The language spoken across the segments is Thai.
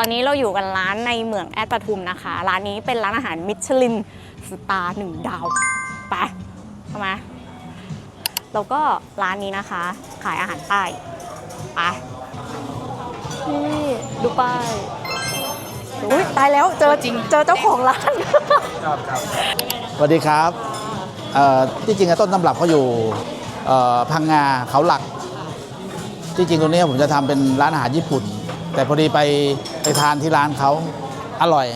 ตอนนี้เราอยู่กันร้านในเมืองแอดปทุมนะคะ ร้านนี้เป็นร้านอาหารมิชลินสตาร์หนึ่งดาวไปเข้ามาแล้วก็ร้านนี้นะคะ ขายอาหารใต้ไปนี่ดูป้ายอุ้ยตายแล้วเจอจริงเจอเจ้าของร้านสวัสดีครับเอ่อที่จริงอะต้นตำรับเขาอยู่เอ่อพังงาเขาหลัก ที่จริงตรงนี้ผมจะทำเป็นร้านอาหารญี่ปุ่น แต่พอดีไปไปทานที่ร้านเขาอร่อย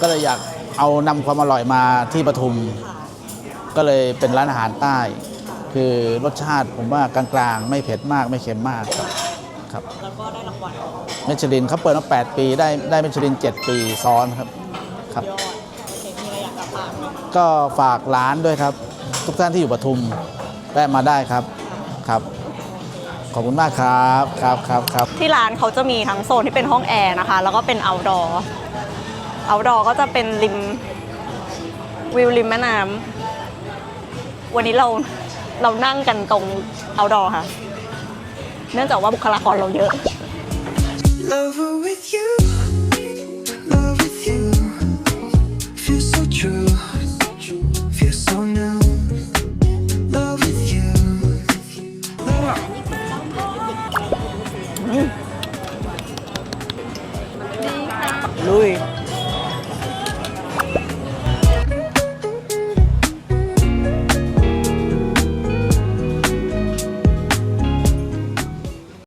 ก็เลยอยากเอานำความอร่อยมาที่ปทุม ก็เลยเป็นร้านอาหารใต้ คือรสชาติผมว่ากลางๆ ไม่เผ็ดมากไม่เค็มมากครับครับแล้วก็ได้รางวัลเมชลินเขาเปิดมา 8 ปีได้ได้เมชลิน 7 ปีซ้อนครับครับก็ฝากร้านด้วยครับ ทุกท่านที่อยู่ปทุมแวะมาได้ครับครับ ขอบคุณมากครับครับครับครับที่ร้านเขาจะมีทั้งโซนที่เป็นห้องแอร์นะคะ แล้วก็เป็น outdoor outdoor ก็จะเป็นริมวิวริมแม่น้ำวันนี้เราเรานั่งกันตรง outdoor ค่ะ เนื่องจากว่าบุคลากรเราเยอะ Lover with you, ลุย